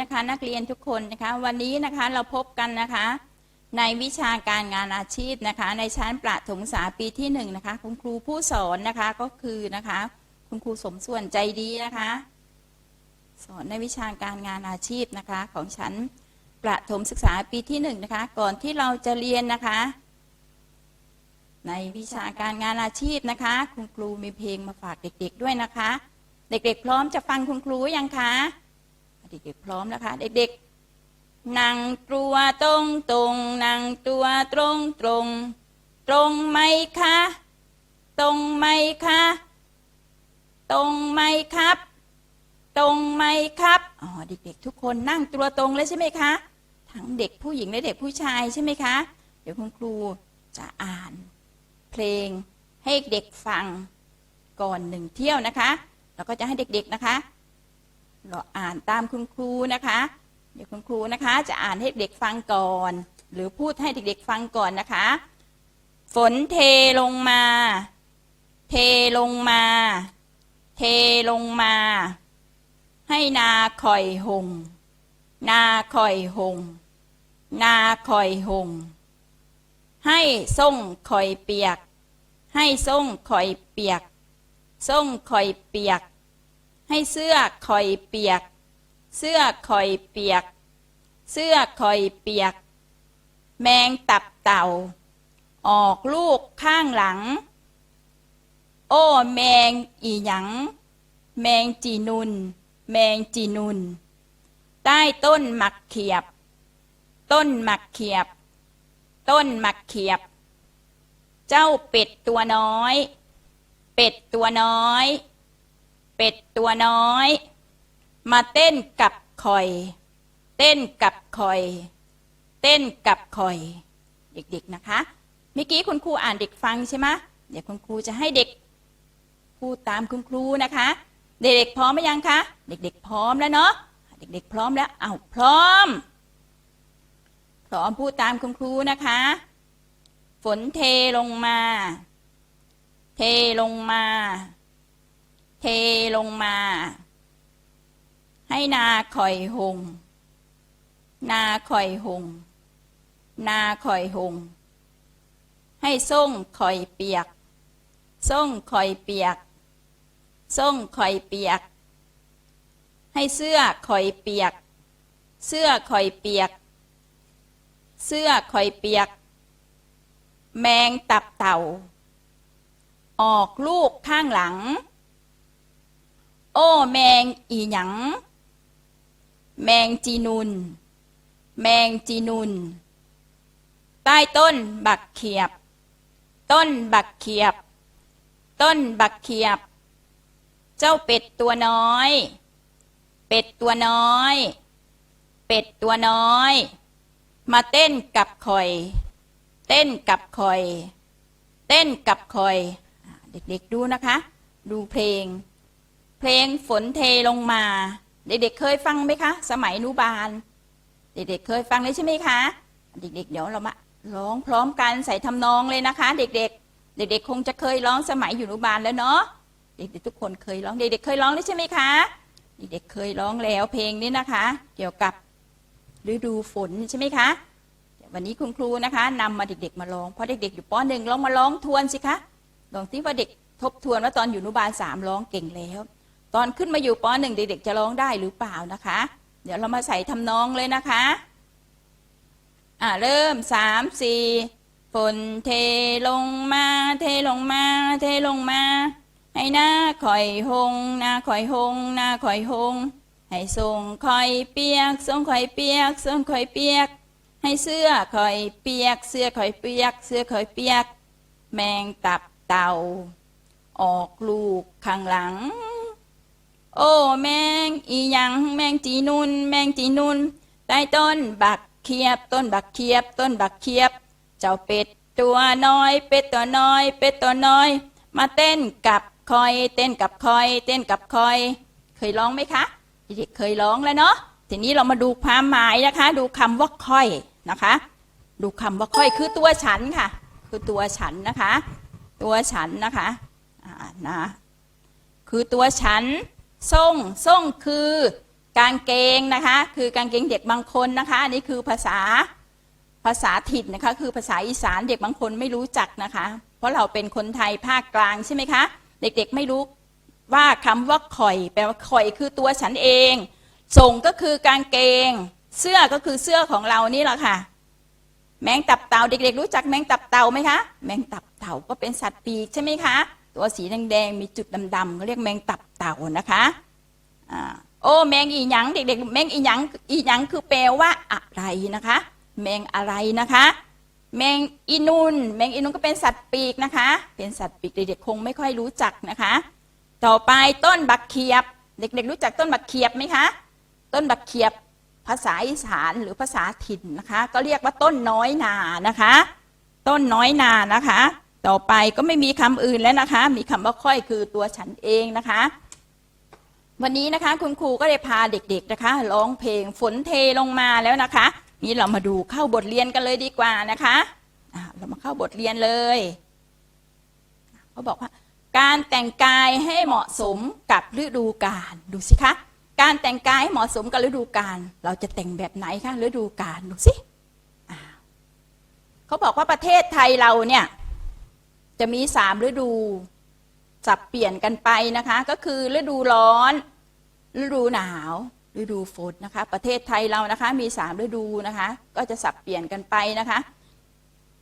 นะคะนักเรียนทุกคนนะคะวันนี้นะคะเราพบกันนะคะในวิชาการงานอาชีพนะคะ ในชั้นประถมศึกษาปีที่หนึ่งนะคะคุณครูผู้สอนนะคะก็คือนะคะ คุณครูสมส่วนใจดีนะคะ สอนในวิชาการงานอาชีพนะคะ ของชั้นประถมศึกษาปีที่หนึ่งนะคะก่อนที่เราจะเรียนนะคะ ในวิชาการงานอาชีพนะคะ คุณครูมีเพลงมาฝากเด็ก ๆ ด้วยนะคะ เด็ก ๆ พร้อมจะฟังคุณครูยังคะ เด็กๆพร้อมแล้วคะ เด็กๆ นั่งตัวตรงตรงๆนั่งตัวตรงตรงๆตรงไหมคะ ตรงไหมคะ ตรงไหมครับ ตรงไหมครับอ๋อเด็กๆ ทุกคนนั่งตัวตรงเลยใช่ไหมคะ ทั้งเด็กผู้หญิงและเด็กผู้ชายใช่ไหมคะ เดี๋ยวคุณครูจะอ่าน เพลงให้เด็กฟังก่อนหนึ่งเที่ยวนะคะ แล้วก็จะให้เด็กๆนะคะ เราอ่านตามคุณครูนะคะ เดี๋ยวคุณครูนะคะ จะอ่านให้เด็กฟังก่อน หรือพูดให้เด็กๆฟังก่อนนะคะ ฝนเทลงมา เทลงมา เทลงมา ให้นาคอยหง นาคอยหง นาคอยหง ให้ส่งคอยเปียก ให้ส่งคอยเปียกส่งคอยเปียก ให้เสื้อคอยเปียก เสื้อคอยเปียก เสื้อคอยเปียก แมงตับเต่า ออกลูกข้างหลัง โอ้แมงอีหยัง แมงจีนุน แมงจีนุน ใต้ต้นหมักเขียบ ต้นหมักเขียบ ต้นหมักเขียบ เจ้าเป็ดตัวน้อย เป็ดตัวน้อย เป็ดตัวน้อย มาเต้นกับคอย เต้นกับคอย เต้นกับคอย เด็กๆนะคะเมื่อกี้คุณครูอ่านเด็กฟังใช่ไหมเดี๋ยวคุณครูจะให้เด็กพูดตามคุณครูนะคะ เด็กๆพร้อมไหมยังคะเด็กๆพร้อมแล้วเนาะเด็กๆพร้อมแล้วเอาพร้อม พร้อมพูดตามคุณครูนะคะ ฝนเทลงมา เทลงมา เทลงมา ให้นาคอยหง นาคอยหง นาคอยหง ให้ส่งคอยเปียก ส่งคอยเปียก ส่งคอยเปียก ให้เสื้อคอยเปียก เสื้อคอยเปียก เสื้อคอยเปียก แมงตับเต่า ออกลูกข้างหลัง อ้แมงอีหยังแมงจีนุน แมงจีนุน ใต้ต้นบักเขียบ ต้นบักเขียบ ต้นบักเขียบ เจ้าเป็ดตัวน้อย เป็ดตัวน้อย เป็ดตัวน้อย มาเต้นกับคอย เต้นกับคอย เต้นกับคอย เด็กๆดูนะคะ ดูเพลง เพลงฝนเทลงมา เด็กๆเคยฟังไหมคะ สมัยนุบาล เด็กๆเคยฟังเลยใช่ไหมคะ เด็กๆ เดี๋ยวเรามาร้องพร้อมกันใส่ทำนองเลยนะคะ เด็กๆ เด็กๆ คงจะเคยร้องสมัยอยู่นุบาลแล้วเนาะเด็กๆทุกคนเคยร้องเด็กๆเคยร้องแล้วใช่ไหมคะเด็กๆเคยร้องแล้วเพลงนี้นะคะ เกี่ยวกับฤดูฝนใช่ไหมคะวันนี้คุณครูนะคะนำมาเด็กๆมาร้องเพราะเด็กๆอยู่ปหนึ่งลองมาร้องทวนสิคะลองที่ว่าเด็กทบทวนว่าตอนอยู่นุบาลสามร้องเก่งแล้ว ตอนขึ้นมาอยู่ปหนึ่งเด็กๆจะร้องได้หรือเปล่านะคะ เดี๋ยวเรามาใส่ทำนองเลยนะคะ อ่าเริ่มสามสี่ฝนเทลงมา เทลงมา เทลงมา ให้หน้าคอยหงหน้าคอยหงหน้าคอยหงให้ส่งคอยเปียกส่งคอยเปียกส่งคอยเปียก ให้เสื้อคอยเปียก เสื้อคอยเปียก เสื้อคอยเปียก แมงตับเต่า ออกลูกข้างหลัง โอ้แมงอีหยังแมงจีนุนแมงจีนุนใต้ต้นบักเขียบ ต้นบักเขียบ ต้นบักเขียบ เจ้าเป็ดตัวน้อย เป็ดตัวน้อย เป็ดตัวน้อย มาเต้นกับคอย เต้นกับคอย เต้นกับคอย เคยร้องไหมคะเด็กๆเคยร้องแล้วเนาะทีนี้เรามาดูความหมายนะคะ ดูคำว่าค่อยนะคะ ดูคำว่าค่อยคือตัวฉันค่ะ คือตัวฉันนะคะ ตัวฉันนะคะอ่านะคือตัวฉัน ส่งส่งคือกางเกงนะคะ คือกางเกงเด็กบางคนนะคะ อันนี้คือภาษาภาษาถิ่นนะคะ คือภาษาอีสานเด็กบางคนไม่รู้จักนะคะ เพราะเราเป็นคนไทยภาคกลางใช่ไหมคะ เด็กๆไม่รู้ว่าคำว่าข่อยแปลว่าข่อยคือตัวฉันเอง ส่งก็คือกางเกง เสื้อก็คือเสื้อของเรานี่แหละค่ะ แมงตับเต่าเด็ก ๆ รู้จักแมงตับเต่าไหมคะ แมงตับเต่าก็เป็นสัตว์ปีกใช่ไหมคะ ตัวสีแดงๆมีจุดดำๆเขาเรียกแมงตับเต่านะคะอ่าโอ้แมงอีหยังเด็กๆแมงอีหยังอีหยังคือแปลว่าอะไรนะคะ แมงอะไรนะคะ แมงอีนุนแมงอีนุนก็เป็นสัตว์ปีกนะคะ เป็นสัตว์ปีกเด็กๆคงไม่ค่อยรู้จักนะคะ ต่อไปต้นบักเขียบ เด็กๆ รู้จักต้นบักเขียบไหมคะ ต้นบักเขียบภาษาอีสานหรือภาษาถิ่นนะคะ ก็เรียกว่าต้นน้อยนานะคะ ต้นน้อยนานะคะ ต่อไปก็ไม่มีคำอื่นแล้วนะคะ มีคำว่าค่อยคือตัวฉันเองนะคะ วันนี้นะคะคุณครูก็ได้พาเด็กๆนะคะร้องเพลงฝนเทลงมาแล้วนะคะ นี่เรามาดูเข้าบทเรียนกันเลยดีกว่านะคะะเรามาเข้าบทเรียนเลยเขาบอกว่า การแต่งกายให้เหมาะสมกับฤดูกาลดูสิคะการแต่งกายให้เหมาะสมกับฤดูกาล เราจะแต่งแบบไหนคะฤดูกาลดูสิเขาบอกว่าประเทศไทยเราเนี่ย จะมีสามฤดูสับเปลี่ยนกันไปนะคะ ก็คือฤดูร้อน ฤดูหนาว ฤดูฝนนะคะ ประเทศไทยเรานะคะมีสามฤดูนะคะ ก็จะสับเปลี่ยนกันไปนะคะ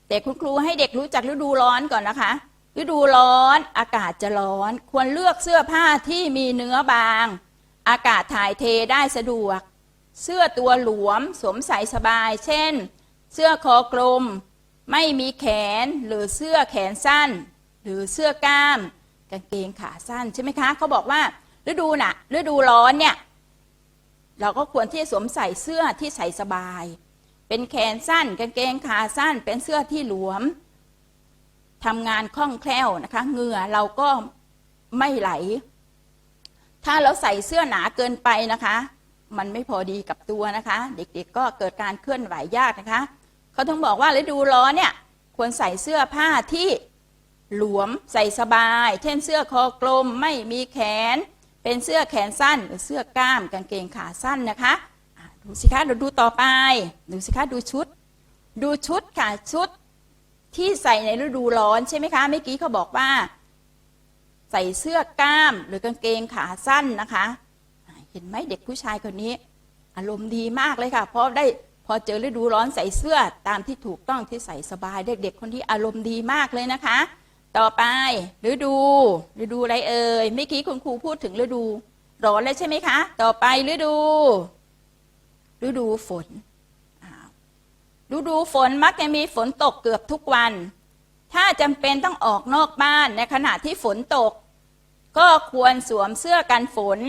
แต่คุณครูให้เด็กรู้จักฤดูร้อนก่อนนะคะ ฤดูร้อนอากาศจะร้อน ควรเลือกเสื้อผ้าที่มีเนื้อบาง อากาศถ่ายเทได้สะดวก เสื้อตัวหลวม สวมใส่สบาย เช่น เสื้อคอกลม ไม่มีแขนหรือเสื้อแขนสั้น หรือเสื้อกล้าม กางเกงขาสั้นใช่ไหมคะเขาบอกว่าฤดูน่ะฤดูร้อนเนี่ยเราก็ควรที่จะสวมใส่เสื้อที่ใส่สบาย เป็นแขนสั้น กางเกงขาสั้น เป็นเสื้อที่หลวมทำงานคล่องแคล่วนะคะเหงื่อเราก็ไม่ไหล ถ้าเราใส่เสื้อหนาเกินไปนะคะ มันไม่พอดีกับตัวนะคะ เด็กๆก็เกิดการเคลื่อนไหวยากนะคะ เขาต้องบอกว่าฤดูร้อนเนี่ยควรใส่เสื้อผ้าที่หลวมใส่สบาย เช่นเสื้อคอกลมไม่มีแขน เป็นเสื้อแขนสั้น หรือเสื้อกล้ามกางเกงขาสั้นนะคะดูสิคะเราดูต่อไป ดูสิคะดูชุด ดูชุดค่ะชุดที่ใส่ในฤดูร้อนใช่ไหมคะเมื่อกี้เขาบอกว่า ใส่เสื้อกล้ามหรือกางเกงขาสั้นนะคะ เห็นไหมเด็กผู้ชายคนนี้ อารมณ์ดีมากเลยค่ะ เพราะได้ พอเจอฤดูร้อนใส่เสื้อตามที่ถูกต้องที่ใส่สบายเด็กๆคนที่อารมณ์ดีมากเลยนะคะ ต่อไปฤดูฤดูอะไรเอ่ยเมื่อกี้คุณครูพูดถึงฤดู ร้อนแล้วใช่ไหมคะ ต่อไปฤดู ฤดูฝนฤดูฝนมักจะมีฝนตกเกือบทุกวัน ถ้าจำเป็นต้องออกนอกบ้านในขณะที่ฝนตก ก็ควรสวมเสื้อกันฝน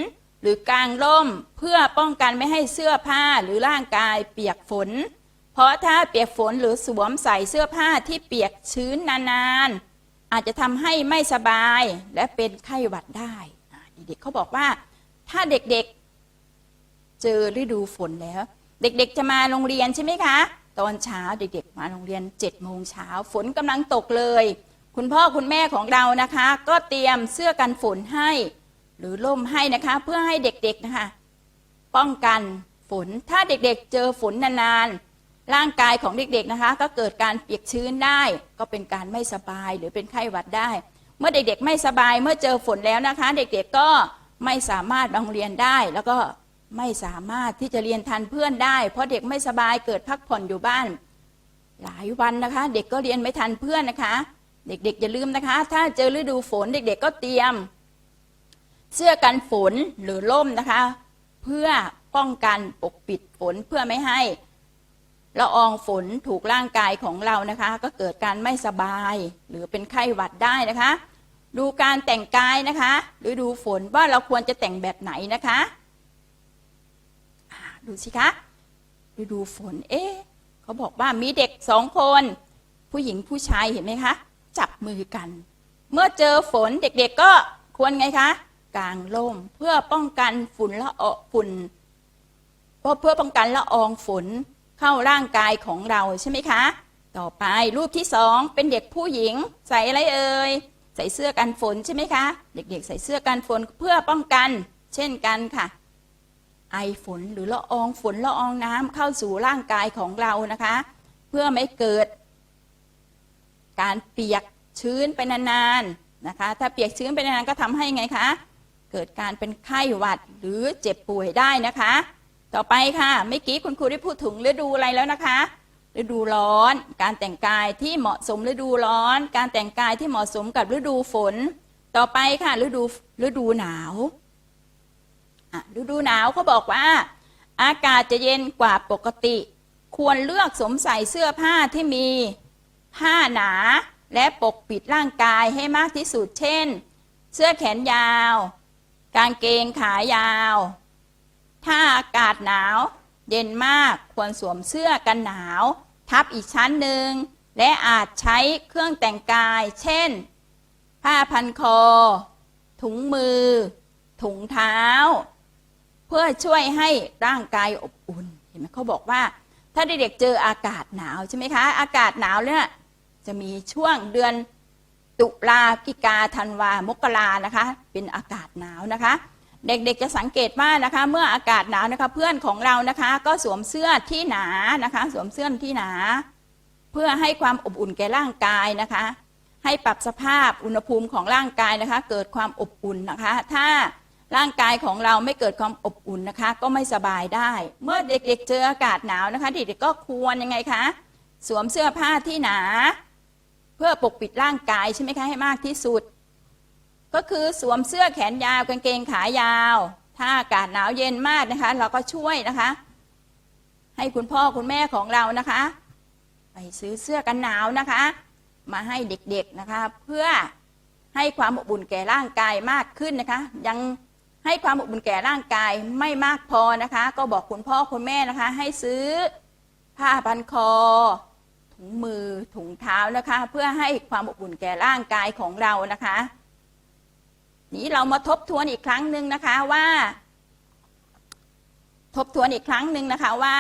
รือกางร่มเพื่อป้องกันไม่ให้เสื้อผ้าหรือร่างกายเปียกฝน เพราะถ้าเปียกฝนหรือสวมใส่เสื้อผ้าที่เปียกชื้นนานๆ อาจจะทำให้ไม่สบายและเป็นไข้หวัดได้ เด็กๆเขาบอกว่า ถ้าเด็กๆ เจอฤดูฝนแล้ว เด็กๆจะมาโรงเรียนใช่ไหมคะ ตอนเช้าเด็กๆ มาโรงเรียน7จ็ดโมงเช้าฝนกำลังตกเลย คุณพ่อคุณแม่ของเรานะคะ ก็เตรียมเสื้อกันฝนให้ หรือร่มให้นะคะ เพื่อให้เด็กๆนะคะ ป้องกันฝนถ้าเด็กๆ เจอฝนนานๆ ร่างกายของเด็กๆนะคะ ก็เกิดการเปียกชื้นได้ ก็เป็นการไม่สบายหรือเป็นไข้หวัดได้ เมื่อเด็กๆ ไม่สบายเมื่อเจอฝนแล้วนะคะ เด็กๆก็ไม่สามารถมาโรงเรียนได้ แล้วก็ไม่สามารถที่จะเรียนทันเพื่อนได้ เพราะเด็กไม่สบายเกิดพักผ่อนอยู่บ้าน หลายวันนะคะ เด็กก็เรียนไม่ทันเพื่อนนะคะ เด็กๆอย่าลืมนะคะ ถ้าเจอฤดูฝนเด็ก ๆ ก็เตรียม เสื้อกันฝนหรือร่มนะคะ เพื่อป้องกันปกปิดฝนเพื่อไม่ให้ละอองฝนถูกร่างกายของเรานะคะ ก็เกิดการไม่สบาย หรือเป็นไข้หวัดได้นะคะ ดูการแต่งกายนะคะหรือดูฝนว่าเราควรจะแต่งแบบไหนนะคะดูสิคะฤดูฝนเอ๊ะเขาบอกว่ามีเด็กสองคน ผู้หญิงผู้ชายเห็นไหมคะ จับมือกัน เมื่อเจอฝนเด็กๆก็ควรไงคะ กลางร่ม เพื่อป้องกันฝุ่นละอองฝุ่นเพื่อเพื่อป้องกันละอองฝนเข้าร่างกายของเราใช่ไหมคะ ต่อไปรูปที่สองเป็นเด็กผู้หญิงใส่อะไรเอ่ยใส่เสื้อกันฝนใช่ไหมคะ เด็กๆ ใส่เสื้อกันฝนเพื่อป้องกัน เช่นกันค่ะ ไอฝนหรือละอองฝนละอองน้ำเข้าสู่ร่างกายของเรานะคะ เพื่อไม่เกิด การเปียกชื้นไปนานๆนะคะ ถ้าเปียกชื้นไปนานๆก็ทำให้ไงคะ เกิดการเป็นไข้หวัดหรือเจ็บป่วยได้นะคะ ต่อไปค่ะเมื่อกี้คุณครูได้พูดถึงฤดูอะไรแล้วนะคะ ฤดูร้อน การแต่งกายที่เหมาะสมฤดูร้อน การแต่งกายที่เหมาะสมกับฤดูฝน ต่อไปค่ะฤดูฤดูหนาวฤดูหนาวเขาบอกว่า อากาศจะเย็นกว่าปกติ ควรเลือกสวมใส่เสื้อผ้าที่มีผ้าหนาและปกปิดร่างกายให้มากที่สุดเช่น เสื้อแขนยาว กางเกงขายาว ถ้าอากาศหนาว เย็นมากควรสวมเสื้อกันหนาว ทับอีกชั้นหนึ่ง และอาจใช้เครื่องแต่งกาย เช่น ผ้าพันคอ ถุงมือ ถุงเท้า เพื่อช่วยให้ร่างกายอบอุ่น เห็นไหมเขาบอกว่า ถ้าเด็กๆเจออากาศหนาวใช่ไหมคะ อากาศหนาวเนี่ยจะมีช่วงเดือน ตุลาพิกาธันวามกรานะคะ เป็นอากาศหนาวนะคะ เด็กๆจะสังเกตว่านะคะ เมื่ออากาศหนาวนะคะเพื่อนของเรานะคะ ก็สวมเสื้อที่หนานะคะ สวมเสื้อที่หนา เพื่อให้ความอบอุ่นแก่ร่างกายนะคะ ให้ปรับสภาพอุณหภูมิของร่างกายนะคะ เกิดความอบอุ่นนะคะ ถ้าร่างกายของเราไม่เกิดความอบอุ่นนะคะ ก็ไม่สบายได้ เมื่อเด็กๆเจออากาศหนาวนะคะเด็กๆก็ควรยังไงคะ สวมเสื้อผ้าที่หนา เพื่อปกปิดร่างกายใช่ไหมคะให้มากที่สุด ก็คือสวมเสื้อแขนยาวกางเกงขายาว ถ้าอากาศหนาวเย็นมากนะคะ เราก็ช่วยนะคะ ให้คุณพ่อคุณแม่ของเรานะคะ ไปซื้อเสื้อกันหนาวนะคะ มาให้เด็กๆนะคะ เพื่อให้ความอบอุ่นแก่ร่างกายมากขึ้นนะคะ ยังให้ความอบอุ่นแก่ร่างกายไม่มากพอนะคะ ก็บอกคุณพ่อคุณแม่นะคะ ให้ซื้อผ้าพันคอ ถุงมือถุงเท้านะคะ เพื่อให้ความอบอุ่นแก่ร่างกายของเรานะคะ นี้เรามาทบทวนอีกครั้งหนึ่งนะคะว่า ทบทวนอีกครั้งหนึ่งนะคะว่า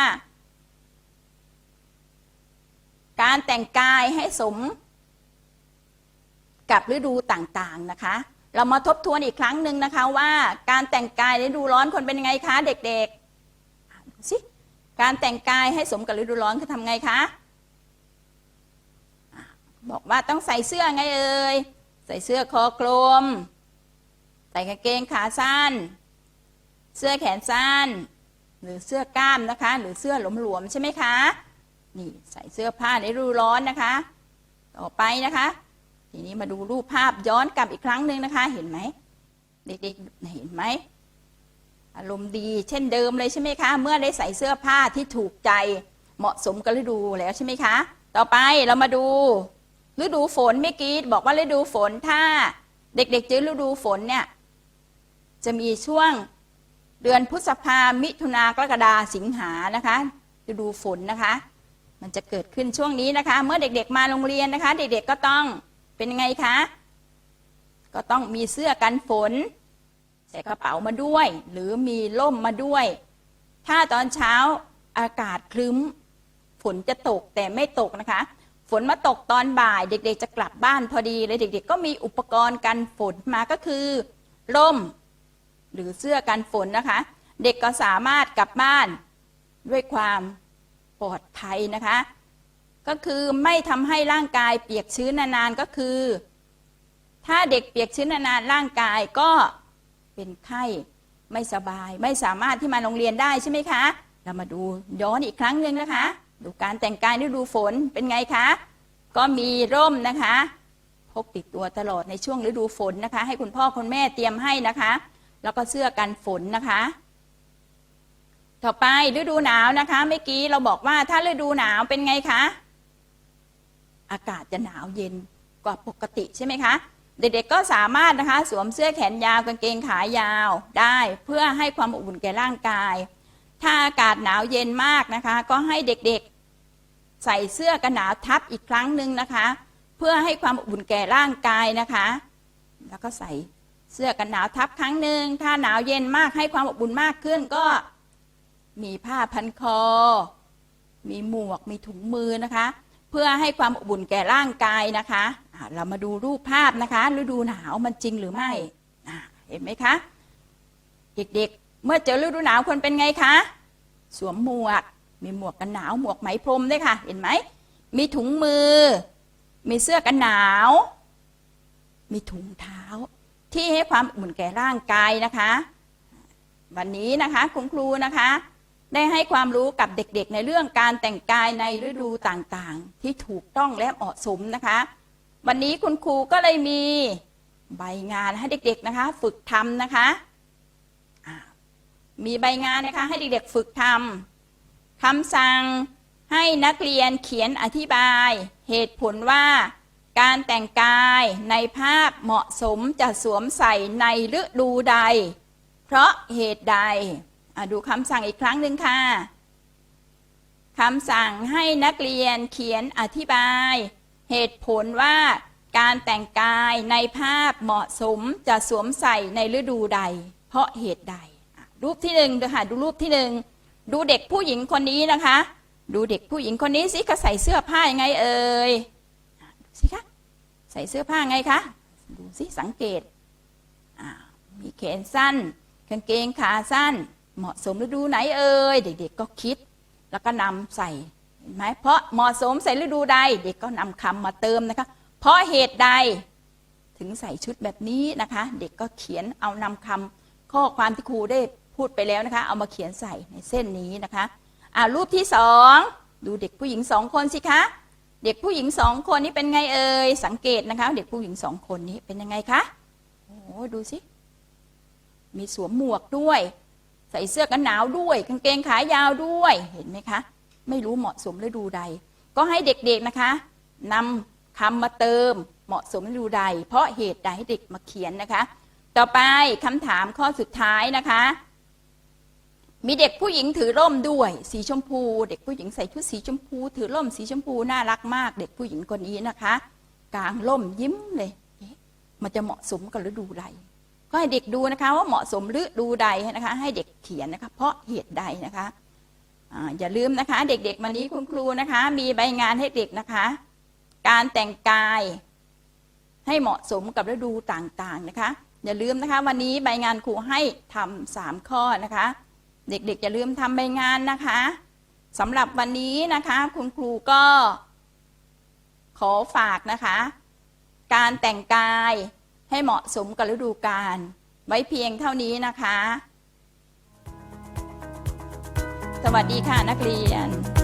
การแต่งกายให้สม กับฤดูต่างๆนะคะ เรามาทบทวนอีกครั้งหนึ่งนะคะว่าการแต่งกายฤดูร้อนคนเป็นยังไงคะ เด็กๆสิการแต่งกายให้สมกับฤดูร้อนคือทำไงคะ บอกว่าต้องใส่เสื้อไงเอ่ยใส่เสื้อคอกลม ใส่กางเกงขาสั้น เสื้อแขนสั้น หรือเสื้อกล้ามนะคะ หรือเสื้อหลวมๆใช่ไหมคะนี่ใส่เสื้อผ้าในฤดูร้อนนะคะ ต่อไปนะคะ ทีนี้มาดูรูปภาพย้อนกลับอีกครั้งหนึ่งนะคะ เห็นไหมเด็กๆเห็นไหมอารมณ์ดีเช่นเดิมเลยใช่ไหมคะ เมื่อได้ใส่เสื้อผ้าที่ถูกใจเหมาะสมกับฤดูแล้วใช่ไหมคะ ต่อไปเรามาดู ฤดูฝนเมื่อกี้บอกว่าฤดูฝนถ้าเด็กๆเจอฤดูฝนเนี่ยจะมีช่วงเดือนพฤษภามิถุนากรกฎาสิงหานะคะฤดูฝนนะคะ มันจะเกิดขึ้นช่วงนี้นะคะ เมื่อเด็กๆมาโรงเรียนนะคะ เด็กๆก็ต้องเป็นไงคะ ก็ต้องมีเสื้อกันฝน ใส่กระเป๋ามาด้วย หรือมีร่มมาด้วย ถ้าตอนเช้าอากาศคลึ้มฝนจะตกแต่ไม่ตกนะคะ ฝนมาตกตอนบ่ายเด็กๆ จะกลับบ้านพอดีเลยเด็ก ๆ ก็มีอุปกรณ์กันฝนมาก็คือร่มหรือเสื้อกันฝนนะคะ เด็กก็สามารถกลับบ้านด้วยความปลอดภัยนะคะ ก็คือไม่ทำให้ร่างกายเปียกชื้นนานๆก็คือ ถ้าเด็กเปียกชื้นนานๆร่างกายก็เป็นไข้ไม่สบาย ไม่สามารถที่มาโรงเรียนได้ใช่ไหมคะ เรามาดูย้อนอีกครั้งหนึ่งนะคะ ดูการแต่งกายฤดูฝนเป็นไงคะ ก็มีร่มนะคะพกติดตัวตลอดในช่วงฤดูฝนนะคะ ให้คุณพ่อคุณแม่เตรียมให้นะคะ แล้วก็เสื้อกันฝนนะคะ ต่อไปฤดูหนาวนะคะเมื่อกี้เราบอกว่าถ้าฤดูหนาวเป็นไงคะ อากาศจะหนาวเย็นกว่าปกติใช่ไหมคะเด็กๆก็สามารถนะคะ สวมเสื้อแขนยาวกางเกงขายาวได้ เพื่อให้ความอบอุ่นแก่ร่างกาย ถ้าอากาศหนาวเย็นมากนะคะ ก็ให้เด็กๆ ใส่เสื้อกันหนาวทับอีกครั้งหนึ่งนะคะ เพื่อให้ความอบอุ่นแก่ร่างกายนะคะ แล้วก็ใส่เสื้อกันหนาวทับครั้งหนึ่งถ้าหนาวเย็นมากให้ความอบอุ่นมากขึ้นก็มีผ้าพันคอ มีหมวก มีถุงมือนะคะ เพื่อให้ความอบอุ่นแก่ร่างกายนะคะอ่าเรามาดูรูปภาพนะคะ ฤดูหนาวมันจริงหรือไม่ เห็นไหมคะ เด็กๆ เมื่อเจอฤดูหนาวคนเป็นไงคะ สวมหมวก มีหมวกกันหนาว หมวกไหมพรมด้วยค่ะ เห็นไหม มีถุงมือ มีเสื้อกันหนาว มีถุงเท้า ที่ให้ความอุ่นแก่ร่างกายนะคะ วันนี้นะคะคุณครูนะคะ ได้ให้ความรู้กับเด็กๆ ในเรื่องการแต่งกายในฤดูต่างๆ ที่ถูกต้องและเหมาะสมนะคะ วันนี้คุณครูก็เลยมีใบงานให้เด็กๆนะคะ ฝึกทำนะคะ มีใบงานนะคะให้เด็กๆฝึกทำคำสั่งให้นักเรียนเขียนอธิบาย เหตุผลว่า การแต่งกายในภาพเหมาะสมจะสวมใส่ในฤดูใด เพราะเหตุใดดูคำสั่งอีกครั้งหนึ่งค่ะคำสั่งให้นักเรียนเขียนอธิบาย เหตุผลว่า การแต่งกายในภาพเหมาะสมจะสวมใส่ในฤดูใด เพราะเหตุใด รูปที่หนึ่งเดี๋ยวค่ะดูรูปที่หนึ่งดูเด็กผู้หญิงคนนี้นะคะ ดูเด็กผู้หญิงคนนี้สิเขาใส่เสื้อผ้ายังไงเอ่ยสิคะใส่เสื้อผ้าไงคะดูสิสังเกตมีแขนสั้นกางเกงขาสั้น เหมาะสมฤดูไหนเอ่ยเด็ก ๆก็คิด แล้วก็นำใส่เห็นไหมเพราะเหมาะสมใส่ฤดูใดเด็กก็นำคำมาเติมนะคะ เพราะเหตุใดถึงใส่ชุดแบบนี้นะคะ เด็กก็เขียนเอานำคำข้อความที่ครูได้ พูดไปแล้วนะคะ เอามาเขียนใส่ในเส้นนี้นะคะอ่ารูปที่สองดูเด็กผู้หญิงสองคนสิคะเด็กผู้หญิงสองคนนี้เป็นไงเอ่ยสังเกตนะคะ เด็กผู้หญิงสองคนนี้เป็นยังไงคะโอ้ดูสิมีสวมหมวกด้วย ใส่เสื้อกันหนาวด้วยกางเกงขายาวด้วยเห็นไหมคะ ไม่รู้เหมาะสมฤดูใด ก็ให้เด็กๆนะคะนำคำมาเติมเหมาะสมฤดูใด เพราะเหตุใดให้เด็กมาเขียนนะคะ ต่อไปคำถามข้อสุดท้ายนะคะ มีเด็กผู้หญิงถือร่มด้วย สีชมพู เด็กผู้หญิงใส่ชุดสีชมพู ถือร่มสีชมพูน่ารักมาก เด็กผู้หญิงคนนี้นะคะ กลางร่มยิ้มเลยมันจะเหมาะสมกับฤดูใดก็ให้เด็กดูนะคะ ว่าเหมาะสมฤดูใดนะคะ ให้เด็กเขียนนะคะ เพราะเหตุใดนะคะอย่าลืมนะคะ เด็กๆวันนี้คุณครูนะคะ มีใบงานให้เด็กนะคะ การแต่งกาย ให้เหมาะสมกับฤดูต่างๆนะคะ อย่าลืมนะคะ วันนี้ใบงานครูให้ทำสามข้อนะคะ เด็กๆอย่าลืมทำใบงานนะคะสำหรับวันนี้นะคะ คุณครูก็ ขอฝากนะคะ การแต่งกายให้เหมาะสมกับฤดูกาลไว้เพียงเท่านี้นะคะ สวัสดีค่ะนักเรียน